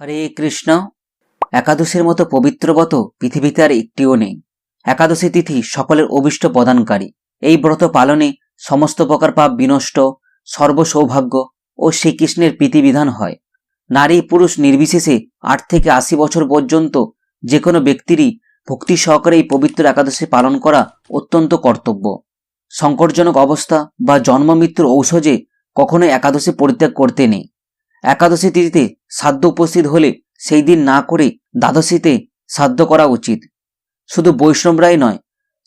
হরে কৃষ্ণ। একাদশীর মতো পবিত্র ব্রত পৃথিবীতে আর একটিও নেই। একাদশী তিথি সকলের অভিষ্ট প্রদানকারী। এই ব্রত পালনে সমস্ত প্রকার পাপ বিনষ্ট, সর্বসৌভাগ্য ও শ্রীকৃষ্ণের প্রীতিবিধান হয়। নারী পুরুষ নির্বিশেষে আট থেকে আশি বছর পর্যন্ত যে কোনো ব্যক্তিরই ভক্তি সহকারে এই পবিত্র একাদশী পালন করা অত্যন্ত কর্তব্য। সংকটজনক অবস্থা বা জন্ম মৃত্যুর ঔষধে কখনোই একাদশী পরিত্যাগ করতে নেই। একাদশী তিথিতে সাধ্য উপস্থিত হলে সেই দিন না করে দ্বাদশীতে সাধ্য করা উচিত। শুধু বৈষ্ণবরাই নয়,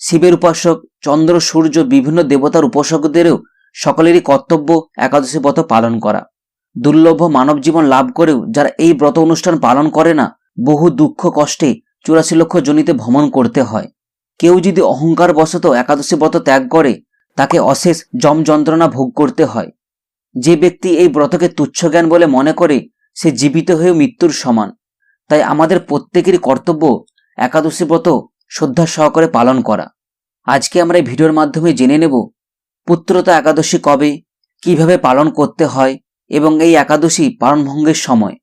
শিবের উপাসক, চন্দ্র, সূর্য, বিভিন্ন দেবতার উপাসকদেরও সকলেরই কর্তব্য একাদশী ব্রত পালন করা। দুর্লভ মানব জীবন লাভ করেও যারা এই ব্রত অনুষ্ঠান পালন করে না, বহু দুঃখ কষ্টে চুরাশি লক্ষ জনিতে ভ্রমণ করতে হয়। কেউ যদি অহংকার বশত একাদশী ব্রত ত্যাগ করে, তাকে অশেষ জম যন্ত্রণা ভোগ করতে হয়। যে ব্যক্তি এই ব্রতকে তুচ্ছ জ্ঞান বলে মনে করে, সে জীবিত হয়েও মৃত্যুর সমান। তাই আমাদের প্রত্যেকেরই কর্তব্য একাদশী ব্রত শ্রদ্ধা সহকারে পালন করা। আজকে আমরা এই ভিডিওর মাধ্যমে জেনে নেব, পুত্রতা একাদশী কবে, কীভাবে পালন করতে হয় এবং এই একাদশী পালনভঙ্গের সময়।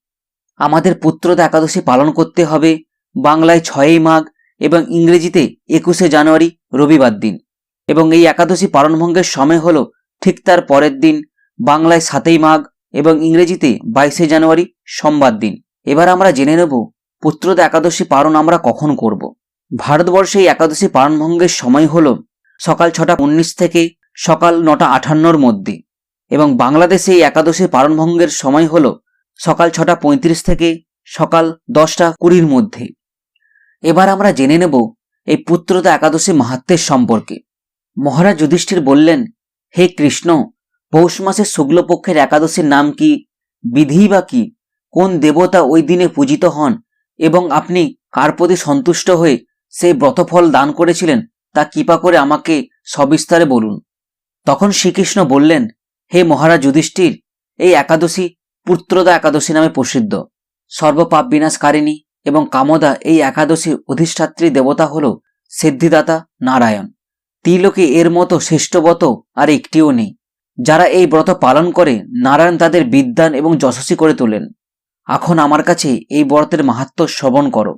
আমাদের পুত্রতা একাদশী পালন করতে হবে বাংলায় ছয়ই মাঘ এবং ইংরেজিতে একুশে জানুয়ারি রবিবার দিন। এবং এই একাদশী পালনভঙ্গের সময় হলো ঠিক তার পরের দিন বাংলায় সাতই মাঘ এবং ইংরেজিতে বাইশে জানুয়ারি সোমবার দিন। এবার আমরা জেনে নেব, পুত্রদা একাদশী পালন আমরা কখন করব। ভারতবর্ষে একাদশী পালনভঙ্গের সময় হল সকাল ছটা উনিশ থেকে সকাল নটা আঠান্নর মধ্যে এবং বাংলাদেশে এই একাদশী পালন ভঙ্গের সময় হল সকাল ছটা পঁয়ত্রিশ থেকে সকাল দশটা কুড়ির মধ্যে। এবার আমরা জেনে নেব এই পুত্রদা একাদশী মাহাত্মের সম্পর্কে। মহারাজ যুধিষ্ঠির বললেন, হে কৃষ্ণ পৌষ মাসের শুক্লপক্ষের একাদশীর নাম কি? বিধি বা কি? কোন দেবতা ওই দিনে পূজিত হন? এবং আপনি কার প্রতি সন্তুষ্ট হয়ে সেই ব্রতফল দান করেছিলেন? তা কৃপা করে আমাকে সবিস্তারে বলুন। তখন শ্রীকৃষ্ণ বললেন, হে মহারাজ যুধিষ্ঠির, এই একাদশী পুত্রদা একাদশী নামে প্রসিদ্ধ। সর্বপাপ বিনাশকারিণী এবং কামদা এই একাদশীর অধিষ্ঠাত্রী দেবতা হল সিদ্ধিদাতা নারায়ণ। ত্রিলোকে এর মতো শ্রেষ্ঠবত আর একটিও নেই। যারা এই ব্রত পালন করে, নারায়ণ তাদের বিদ্যান এবং যশস্বী করে তোলেন। এখন আমার কাছে এই ব্রতের মাহাত্ম শ্রবণ করো।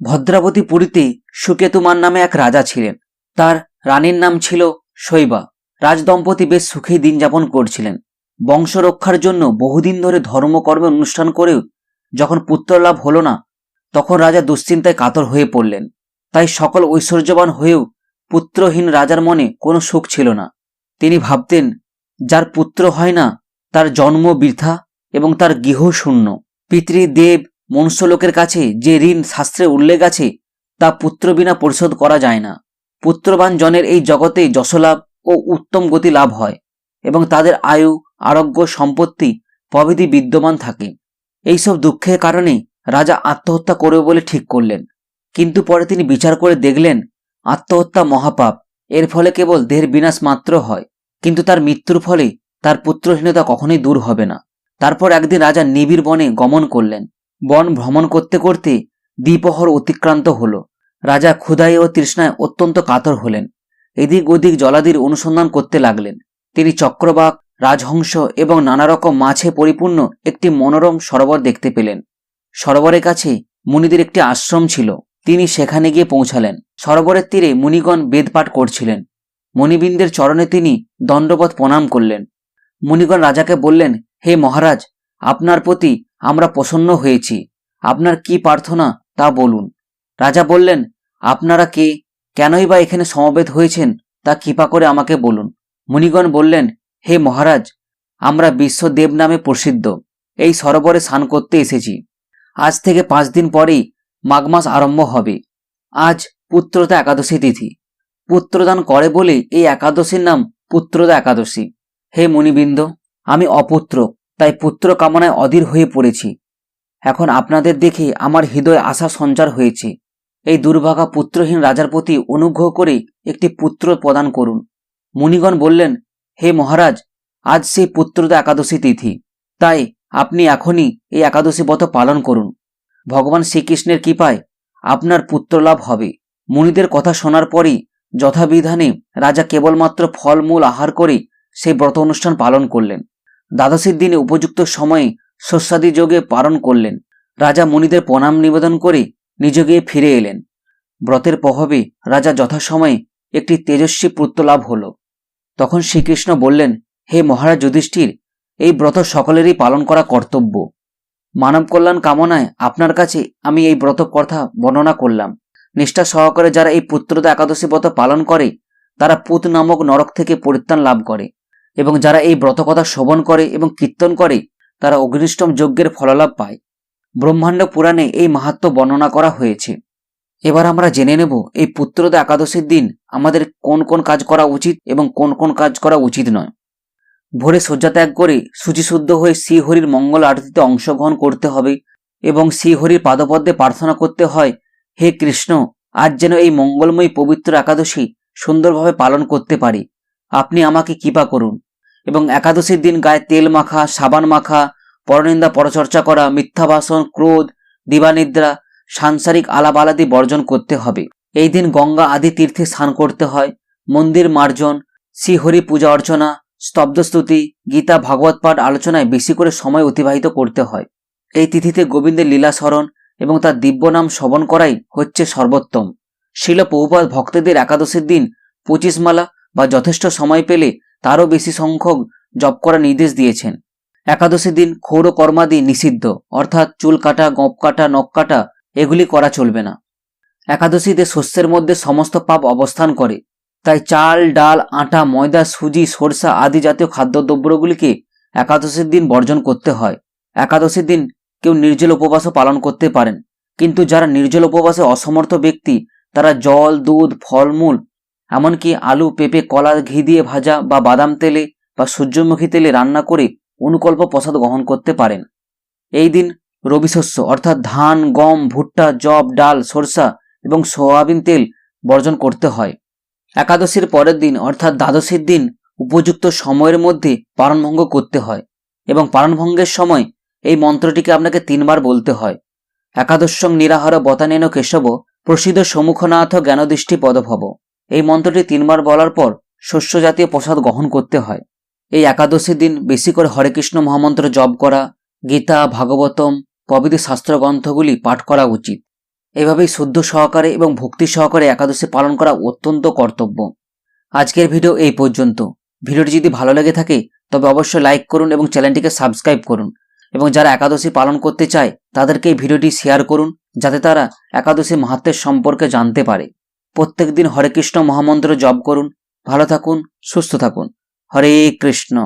ভদ্রাবতী পুরীতে সুকেতুমান নামে এক রাজা ছিলেন। তার রানীর নাম ছিল শৈবা। রাজদম্পতি বেশ সুখেই দিন যাপন করছিলেন। বংশ রক্ষার জন্য বহুদিন ধরে ধর্মকর্মে অনুষ্ঠান করেও যখন পুত্র লাভ হলো না, তখন রাজা দুশ্চিন্তায় কাতর হয়ে পড়লেন। তাই সকল ঐশ্বর্যবান হয়েও পুত্রহীন রাজার মনে কোনো সুখ ছিল না। তিনি ভাবতেন যার পুত্র হয় না, তার জন্ম বৃথা এবং তার গৃহ শূন্য। পিতৃদেব মনুষ্যলোকের কাছে যে ঋণ শাস্ত্রে উল্লেখ আছে, তা পুত্র বিনা পরিশোধ করা যায় না। পুত্রবান জনের এই জগতে যশলাভ ও উত্তম গতি লাভ হয় এবং তাদের আয়ু, আরোগ্য, সম্পত্তি প্রভৃতি বিদ্যমান থাকে। এইসব দুঃখের কারণে রাজা আত্মহত্যা করবে বলে ঠিক করলেন। কিন্তু পরে তিনি বিচার করে দেখলেন, আত্মহত্যা মহাপাপ। এর ফলে কেবল দেহের বিনাশ মাত্র হয়। কিন্তু তার মৃত্যুর ফলে তার পুত্রহীনতা কখনোই দূর হবে না। তারপর একদিন রাজা নিবিড় বনে গমন করলেন। বন ভ্রমণ করতে করতে দ্বিপহর অতিক্রান্ত হল। রাজা ক্ষুধায় ও তৃষ্ণায় অত্যন্ত কাতর হলেন। এদিক ওদিক জলাদির অনুসন্ধান করতে লাগলেন। তিনি চক্রবাক, রাজহংস এবং নানা রকম মাছে পরিপূর্ণ একটি মনোরম সরোবর দেখতে পেলেন। সরোবরের কাছে মুনিদের একটি আশ্রম ছিল। তিনি সেখানে গিয়ে পৌঁছালেন। সরোবরের তীরে মুনিগণ বেদপাঠ করছিলেন। মণিবৃন্দের চরণে তিনি দণ্ডবত প্রণাম করলেন। মুনিগণ রাজাকে বললেন, হে মহারাজ, আপনার প্রতি আমরা প্রসন্ন হয়েছি। আপনার কি প্রার্থনা তা বলুন। রাজা বললেন, আপনারা কে? কেনই বা এখানে সমবেত হয়েছেন তা কৃপা করে আমাকে বলুন। মুনিগণ বললেন, হে মহারাজ, আমরা বিশ্বদেব নামে প্রসিদ্ধ। এই সরোবরে স্নান করতে এসেছি। আজ থেকে পাঁচ দিন পরেই মাঘ মাস আরম্ভ হবে। আজ পুত্রতা একাদশী তিথি। পুত্রদান করে বলে এই একাদশীর নাম পুত্রদা একাদশী। হে মুনিবৃন্দ, আমি অপুত্র, তাই পুত্র কামনায় অধীর হয়ে পড়েছি। এখন আপনাদের দেখে আমার হৃদয়ে আশা সঞ্চার হয়েছে। এই দুর্ভাগা পুত্রহীন রাজার প্রতি অনুগ্রহ করে একটি পুত্র প্রদান করুন। মুনিগণ বললেন, হে মহারাজ, আজ সেই পুত্রদা একাদশী তিথি। তাই আপনি এখনই এই একাদশী ব্রত পালন করুন। ভগবান শ্রীকৃষ্ণের কৃপায় আপনার পুত্রলাভ হবে। মুনিদের কথা শোনার পরই যথাবিধানে রাজা কেবলমাত্র ফলমূল আহার করে সেই ব্রত অনুষ্ঠান পালন করলেন। দ্বাদশীর দিনে উপযুক্ত সময়ে শস্যাদি যোগে পালন করলেন। রাজা মুনিদের প্রণাম নিবেদন করে নিজ গিয়ে ফিরে এলেন। ব্রতের প্রভাবে রাজা যথাসময়ে একটি তেজস্বী পুত্র লাভ হল। তখন শ্রীকৃষ্ণ বললেন, হে মহারাজ যুধিষ্ঠির, এই ব্রত সকলেরই পালন করা কর্তব্য। মানব কল্যাণ কামনায় আপনার কাছে আমি এই ব্রত কথা বর্ণনা করলাম। নিষ্ঠা সহকারে যারা এই পুত্রদা একাদশী ব্রত পালন করে, তারা পুত নামক নরক থেকে পরিত্রাণ লাভ করে। এবং যারা এই ব্রত কথা শোভন করে এবং কীর্তন করে, তারা অগ্নিষ্টম যজ্ঞের ফললাভ পায়। ব্রহ্মাণ্ড পুরাণে এই মাহাত্ম বর্ণনা করা হয়েছে। এবার আমরা জেনে নেব, এই পুত্রদা একাদশীর দিন আমাদের কোন কোন কাজ করা উচিত এবং কোন কোন কাজ করা উচিত নয়। ভোরে শয্যা ত্যাগ করে শুচিশুদ্ধ হয়ে শ্রীহরির মঙ্গল আরতিতে অংশগ্রহণ করতে হবে এবং শ্রীহরির পাদপদ্মে প্রার্থনা করতে হয় হে কৃষ্ণ, আজ যেন এই মঙ্গলময়ী পবিত্র একাদশী সুন্দরভাবে পালন করতে পারি। আপনি আমাকে কৃপা করুন। এবং একাদশীর দিন গায়ে তেল মাখা, সাবান মাখা, পরনিন্দা পরচর্চা করা মিথ্যা ভাষণ ক্রোধ, দিবানিদ্রা, সাংসারিক আলাপ আলাদি বর্জন করতে হবে। এই দিন গঙ্গা আদি তীর্থে স্নান করতে হয়। মন্দির মার্জন, শ্রীহরি পূজা অর্চনা স্তব্ধস্তুতি গীতা, ভাগবত পাঠ আলোচনায় বেশি করে সময় অতিবাহিত করতে হয়। এই তিথিতে গোবিন্দের লীলা এবং তার দিব্য নাম শ্রবণ করাই হচ্ছে সর্বোত্তম। শিল পৌপাত ভক্তদের একাদশীর দিন পঁচিশ মালা বা যথেষ্ট সময় পেলে তারও বেশি সংখ্যক জপ করার নির্দেশ দিয়েছেন। একাদশীর দিন ক্ষৌর কর্মাদি নিষিদ্ধ, অর্থাৎ চুল কাটা, গপ কাটা, নখ কাটা, এগুলি করা চলবে না। একাদশীতে শস্যের মধ্যে সমস্ত পাপ অবস্থান করে। তাই চাল, ডাল, আটা, ময়দা, সুজি, সরষা আদি জাতীয় খাদ্যদ্রব্যগুলিকে একাদশীর দিন বর্জন করতে হয়। একাদশীর দিন কেউ নির্জল উপবাসও পালন করতে পারেন। কিন্তু যারা নির্জল উপবাসে অসমর্থ ব্যক্তি, তারা জল, দুধ, ফলমূল, এমনকি আলু, পেঁপে, কলা, ঘি দিয়ে ভাজা বা বাদাম তেলে বা সূর্যমুখী তেলে রান্না করে অনুকল্প প্রসাদ গ্রহণ করতে পারেন। এই দিন রবিশস্য অর্থাৎ ধান, গম, ভুট্টা জব ডাল, সরষা এবং সোয়াবিন তেল বর্জন করতে হয়। একাদশীর পরের দিন, অর্থাৎ দ্বাদশীর দিন, উপযুক্ত সময়ের মধ্যে পারণভঙ্গ করতে হয় এবং পারণভঙ্গের সময় এই মন্ত্রটিকে আপনাকে তিনবার বলতে হয়। একাদশং নিরাহার বতানেন কেশব, প্রসিদ্ধ সম্মুখনাথ জ্ঞানদৃষ্টি পদভব। এই মন্ত্রটি তিনবার বলার পর শস্য জাতীয় প্রসাদ গ্রহণ করতে হয়। এই একাদশীর দিন বেশি করে হরে কৃষ্ণ মহামন্ত্র জপ করা, গীতা, ভাগবতম, প্রভৃতি শাস্ত্র গ্রন্থগুলি পাঠ করা উচিত। এভাবেই শুদ্ধ সহকারে এবং ভক্তি সহকারে একাদশী পালন করা অত্যন্ত কর্তব্য। আজকের ভিডিও এই পর্যন্ত। ভিডিওটি যদি ভালো লেগে থাকে, তবে অবশ্যই লাইক করুন এবং চ্যানেলটিকে সাবস্ক্রাইব করুন। এবং যারা একাদশী পালন করতে চায়, তাদেরকে এই ভিডিওটি শেয়ার করুন, যাতে তারা একাদশী মাহাত্মের সম্পর্কে জানতে পারে। প্রত্যেক দিন হরে কৃষ্ণ মহামন্ত্র জপ করুন। ভালো থাকুন, সুস্থ থাকুন। হরে কৃষ্ণ।